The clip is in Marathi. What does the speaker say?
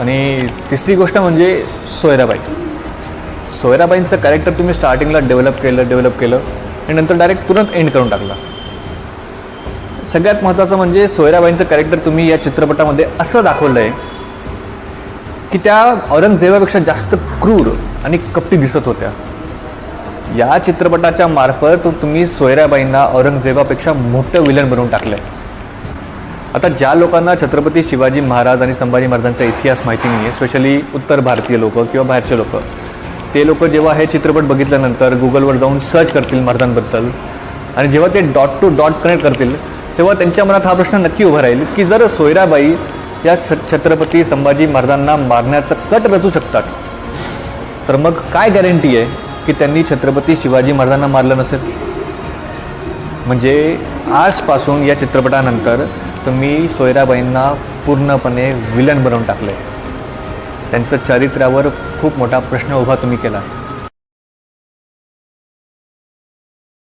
आणि तिसरी गोष्ट म्हणजे सोयराबाई. सोयराबाईंचं कॅरेक्टर तुम्ही स्टार्टिंगला डेव्हलप केलं डेव्हलप केलं आणि नंतर डायरेक्ट तुरंत एंड करून टाकला. सगळ्यात महत्त्वाचं म्हणजे सोयराबाईंचं कॅरेक्टर तुम्ही या चित्रपटामध्ये असं दाखवलं आहे की त्या औरंगजेबापेक्षा जास्त क्रूर आणि कपटी दिसत होत्या. या चित्रपटाच्या मार्फत तुम्ही सोयराबाईंना औरंगजेबापेक्षा मोठं विलन बनवून टाकलं आहे आता ज्या लोकांना छत्रपती शिवाजी महाराज आणि संभाजी महाराजांचा इतिहास माहिती नाही आहे स्पेशली उत्तर भारतीय लोक किंवा बाहेरचे लोक ते लोक जेव्हा हे चित्रपट बघितल्यानंतर गुगलवर जाऊन सर्च करतील महाराजांबद्दल आणि जेव्हा ते डॉट टू डॉट कनेक्ट करतील तेव्हा त्यांच्या मनात हा प्रश्न नक्की उभा राहील की जर सोयराबाई या छ- छत्रपती संभाजी महाराजांना मारण्याचं कट रचू शकतात तर मग काय गॅरंटी आहे की त्यांनी छत्रपती शिवाजी महाराजांना मारलं नसेल? म्हणजे आजपासून या चित्रपटानंतर तुम्ही सोयराबाईंना पूर्णपणे विलन बनवून टाकले. त्यांचं चरित्रावर खूप मोठा प्रश्न उभा तुम्ही केला.